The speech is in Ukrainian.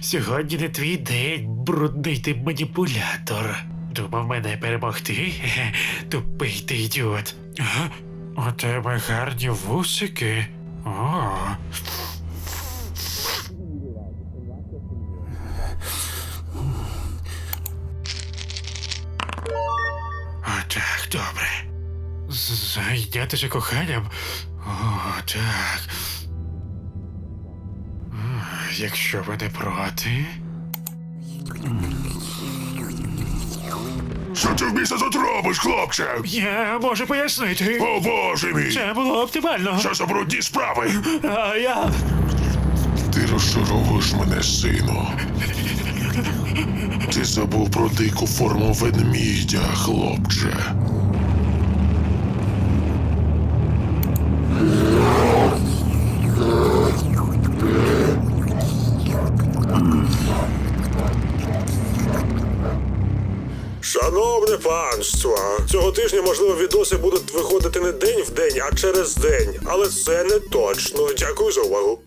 Сьогодні не твій день, брудний ти маніпулятор. Думав мене перемогти? Тупий ти ідіот. У тебе гарні вусики. О. О, так, добре. Зайнятися коханням? О, так. Якщо ви не проти. Що ти в біса тут робиш, хлопче? Я можу пояснити. О боже мій! Це було оптимально. Що за брудні справи? А я. Ти розчаровуєш мене, сину. Ти забув про дику форму ведмідя, хлопче. Шановне панство, цього тижня, можливо, відоси будуть виходити не день в день, а через день. Але це не точно. Дякую за увагу.